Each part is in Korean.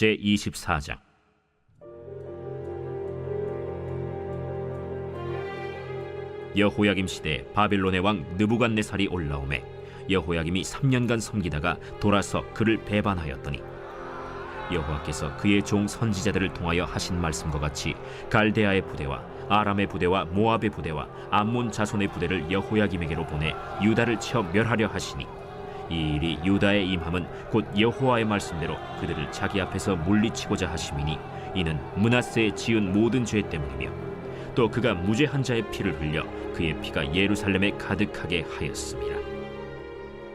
제 24장. 여호야김 시대 바벨론의 왕 느부갓네살이 올라오매 여호야김이 3년간 섬기다가 돌아서 그를 배반하였더니 여호와께서 그의 종 선지자들을 통하여 하신 말씀과 같이 갈대아의 부대와 아람의 부대와 모압의 부대와 암몬 자손의 부대를 여호야김에게로 보내 유다를 쳐 멸하려 하시니 이 일이 유다의 임함은 곧 여호와의 말씀대로 그들을 자기 앞에서 물리치고자 하심이니 이는 문하세에 지은 모든 죄 때문이며 또 그가 무죄한 자의 피를 흘려 그의 피가 예루살렘에 가득하게 하였습니다.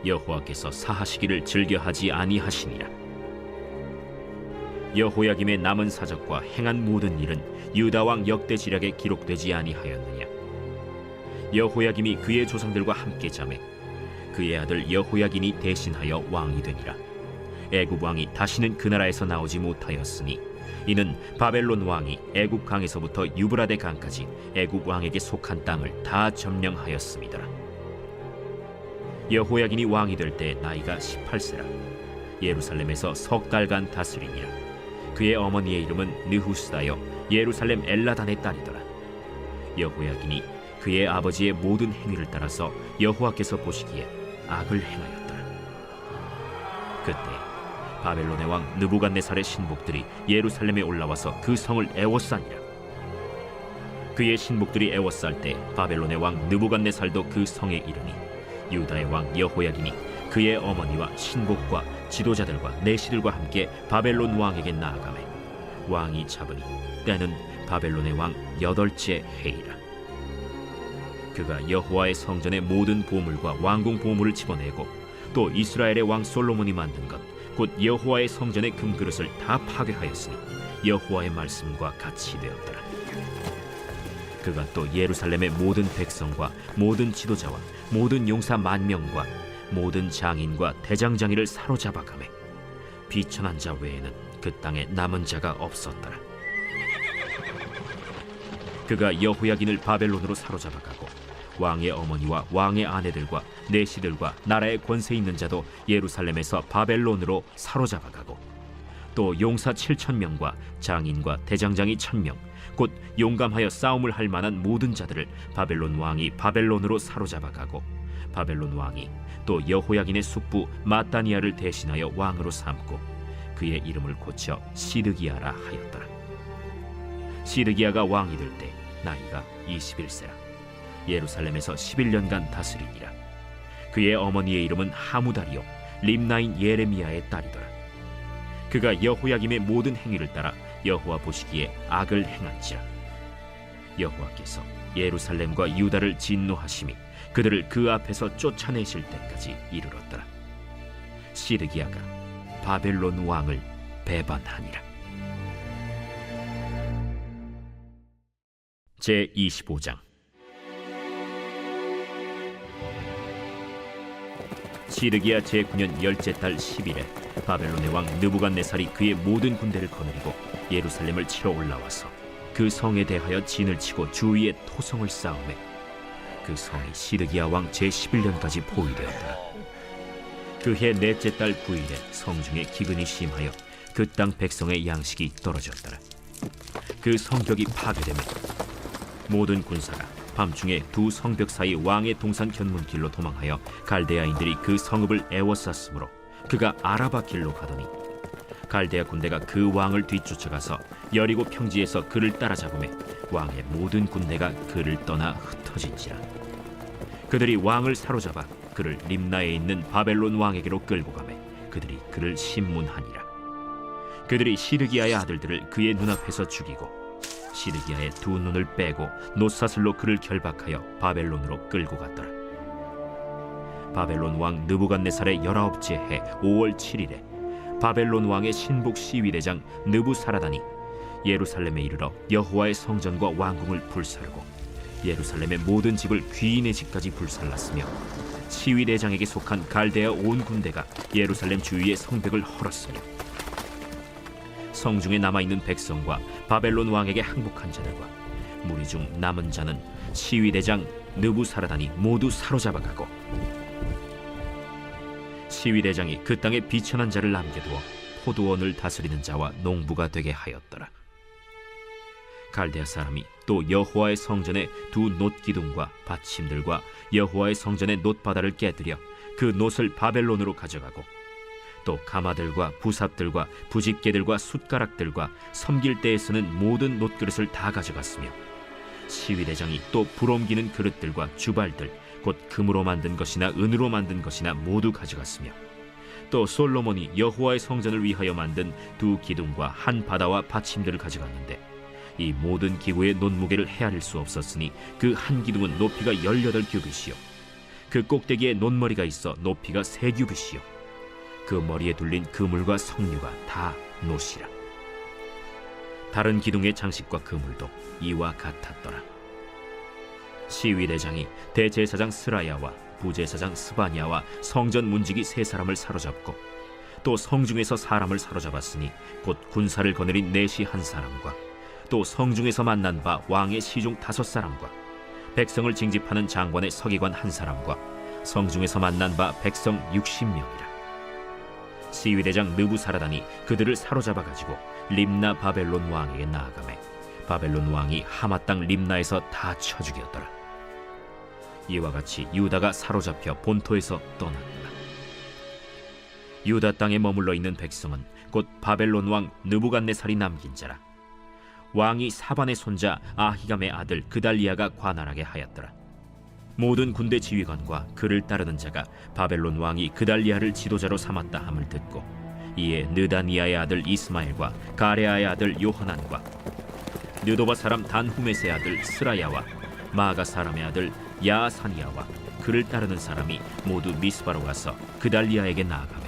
여호와께서 사하시기를 즐겨하지 아니하시니라. 여호야김의 남은 사적과 행한 모든 일은 유다 왕 역대 지략에 기록되지 아니하였느냐. 여호야김이 그의 조상들과 함께 잠에 그의 아들 여호야긴이 대신하여 왕이 되니라. 애굽 왕이 다시는 그 나라에서 나오지 못하였으니 이는 바벨론 왕이 애굽 강에서부터 유브라데 강까지 애굽 왕에게 속한 땅을 다 점령하였습니다. 여호야긴이 왕이 될 때 나이가 18세라 예루살렘에서 석 달간 다스리니라 그의 어머니의 이름은 느후스다여 예루살렘 엘라단의 딸이더라 여호야긴이 그의 아버지의 모든 행위를 따라서 여호와께서 보시기에 악을 행하였더라. 그때 바벨론의 왕 느부갓네살의 신복들이 예루살렘에 올라와서 그 성을 애워싸니라. 그의 신복들이 애워쌀 때 바벨론의 왕 느부갓네살도 그 성에 이르니 유다의 왕 여호야긴이 그의 어머니와 신복과 지도자들과 내시들과 함께 바벨론 왕에게 나아가매 왕이 잡으니 때는 바벨론의 왕 여덟째 해이라 그가 여호와의 성전의 모든 보물과 왕궁 보물을 집어내고 또 이스라엘의 왕 솔로몬이 만든 것 곧 여호와의 성전의 금그릇을 다 파괴하였으니 여호와의 말씀과 같이 되었더라 그가 또 예루살렘의 모든 백성과 모든 지도자와 모든 용사 만 명과 모든 장인과 대장장이를 사로잡아가매 비천한 자 외에는 그 땅에 남은 자가 없었더라. 그가 여호야긴을 바벨론으로 사로잡아가고 왕의 어머니와 왕의 아내들과 내시들과 나라의 권세 있는 자도 예루살렘에서 바벨론으로 사로잡아가고 또 용사 7천 명과 장인과 대장장이 천 명, 곧 용감하여 싸움을 할 만한 모든 자들을 바벨론 왕이 바벨론으로 사로잡아가고 바벨론 왕이 또 여호야긴의 숙부 마따니아를 대신하여 왕으로 삼고 그의 이름을 고쳐 시드기야라 하였더라. 시드기야가 왕이 될 때 나이가 21세라. 예루살렘에서 11년간 다스리니라. 그의 어머니의 이름은 하무다리요 림나인 예레미야의 딸이더라. 그가 여호야김의 모든 행위를 따라 여호와 보시기에 악을 행한지라 여호와께서 예루살렘과 유다를 진노하심이 그들을 그 앞에서 쫓아내실 때까지 이르렀더라 시드기야가 바벨론 왕을 배반하니라 제 25장 시드기야 제9년 열째 달 10일에 바벨론의 왕 느부갓네살이 그의 모든 군대를 거느리고 예루살렘을 치러 올라와서 그 성에 대하여 진을 치고 주위에 토성을 쌓음에 그 성이 시드기야 왕 제11년까지 포위되었더라 그해 넷째 달 9일에 성중에 기근이 심하여 그 땅 백성의 양식이 떨어졌더라. 그 성벽이 파괴되며 모든 군사가 밤중에 두 성벽 사이 왕의 동산 견문길로 도망하여 갈대아인들이 그 성읍을 애워쌌으므로 그가 아라바 길로 가더니 갈대아 군대가 그 왕을 뒤쫓아가서 여리고 평지에서 그를 따라잡음에 왕의 모든 군대가 그를 떠나 흩어진지라. 그들이 왕을 사로잡아 그를 림나에 있는 바벨론 왕에게로 끌고 가매 그들이 그를 신문하니라. 그들이 시르기야의 아들들을 그의 눈앞에서 죽이고 시드기야의 두 눈을 빼고 노사슬로 그를 결박하여 바벨론으로 끌고 갔더라. 바벨론 왕 느부갓네살의 열아홉째 해 5월 7일에 바벨론 왕의 신복 시위대장 느부사라단이 예루살렘에 이르러 여호와의 성전과 왕궁을 불살고 예루살렘의 모든 집을 귀인의 집까지 불살랐으며 시위대장에게 속한 갈대아 온 군대가 예루살렘 주위의 성벽을 헐었으며 성중에 남아있는 백성과 바벨론 왕에게 항복한 자들과 무리 중 남은 자는 시위대장 느부사라단이 모두 사로잡아가고 시위대장이 그 땅에 비천한 자를 남겨두어 포도원을 다스리는 자와 농부가 되게 하였더라. 갈대아 사람이 또 여호와의 성전의 두 놋기둥과 받침들과 여호와의 성전의 놋바다를 깨뜨려 그 놋을 바벨론으로 가져가고 또 가마들과 부삽들과 부집개들과 숟가락들과 섬길 때에 쓰는 모든 놋그릇을 다 가져갔으며 시위대장이 또 불옮기는 그릇들과 주발들 곧 금으로 만든 것이나 은으로 만든 것이나 모두 가져갔으며 또 솔로몬이 여호와의 성전을 위하여 만든 두 기둥과 한 바다와 받침들을 가져갔는데 이 모든 기구의 논무게를 헤아릴 수 없었으니 그 한 기둥은 높이가 열여덟 규빗이요. 그 꼭대기에 논머리가 있어 높이가 세 규빗이요 그 머리에 둘린 그물과 석류가 다 노시라. 다른 기둥의 장식과 그물도 이와 같았더라. 시위대장이 대제사장 스라야와 부제사장 스바냐와 성전 문지기 세 사람을 사로잡고 또 성중에서 사람을 사로잡았으니 곧 군사를 거느린 내시 한 사람과 또 성중에서 만난 바 왕의 시중 다섯 사람과 백성을 징집하는 장관의 서기관 한 사람과 성중에서 만난 바 백성 육십 명이라 시위대장 느부사라단이 그들을 사로잡아 가지고 림나 바벨론 왕에게 나아가매 바벨론 왕이 하마 땅 림나에서 다 쳐 죽였더라. 이와 같이 유다가 사로잡혀 본토에서 떠났더라 유다 땅에 머물러 있는 백성은 곧 바벨론 왕 느부갓네살이 남긴 자라. 왕이 사반의 손자 아히감의 아들 그달리아가 관할하게 하였더라. 모든 군대 지휘관과 그를 따르는 자가 바벨론 왕이 그달리아를 지도자로 삼았다 함을 듣고 이에 느다니아의 아들 이스마엘과 가레아의 아들 요하난과 느도바 사람 단후메스의 아들 스라야와 마가 사람의 아들 야사니아와 그를 따르는 사람이 모두 미스바로 가서 그달리아에게 나아가매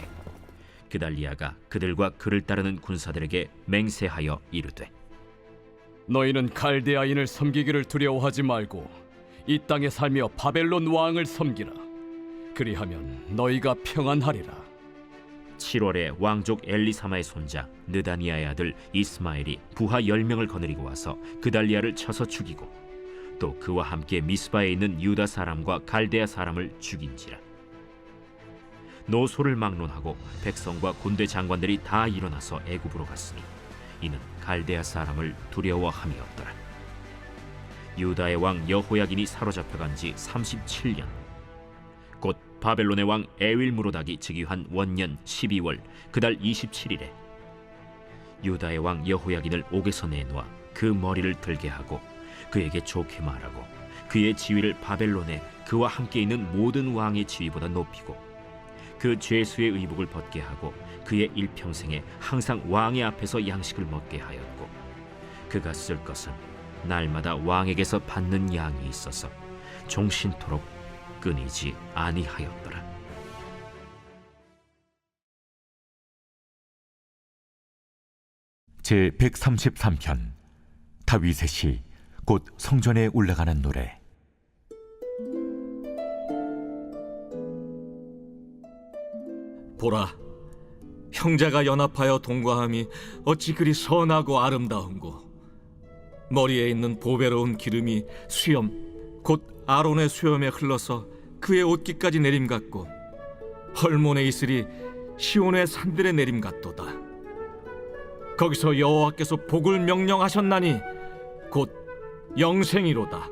그달리아가 그들과 그를 따르는 군사들에게 맹세하여 이르되 너희는 갈대아인을 섬기기를 두려워하지 말고 이 땅에 살며 바벨론 왕을 섬기라. 그리하면 너희가 평안하리라. 7월에 왕족 엘리사마의 손자 느다니아의 아들 이스마엘이 부하 10명을 거느리고 와서 그달리아를 쳐서 죽이고 또 그와 함께 미스바에 있는 유다 사람과 갈대아 사람을 죽인지라 노소를 막론하고 백성과 군대 장관들이 다 일어나서 애굽으로 갔으니 이는 갈대아 사람을 두려워함이었더라 유다의 왕 여호야긴이 사로잡혀간 지 37년. 곧 바벨론의 왕 에윌무로닥이 즉위한 원년 12월 그달 27일에 유다의 왕 여호야긴을 옥에서 내놓아 그 머리를 들게 하고 그에게 좋게 말하고 그의 지위를 바벨론에 그와 함께 있는 모든 왕의 지위보다 높이고 그 죄수의 의복을 벗게 하고 그의 일평생에 항상 왕의 앞에서 양식을 먹게 하였고 그가 쓸 것은 날마다 왕에게서 받는 양이 있어서 종신토록 끊이지 아니하였더라. 제 133편 다윗의 시곧 성전에 올라가는 노래 보라, 형제가 연합하여 동거함이 어찌 그리 선하고 아름다운고. 머리에 있는 보배로운 기름이 수염, 곧 아론의 수염에 흘러서 그의 옷깃까지 내림 같고 헐몬의 이슬이 시온의 산들의 내림 같도다. 거기서 여호와께서 복을 명령하셨나니 곧 영생이로다.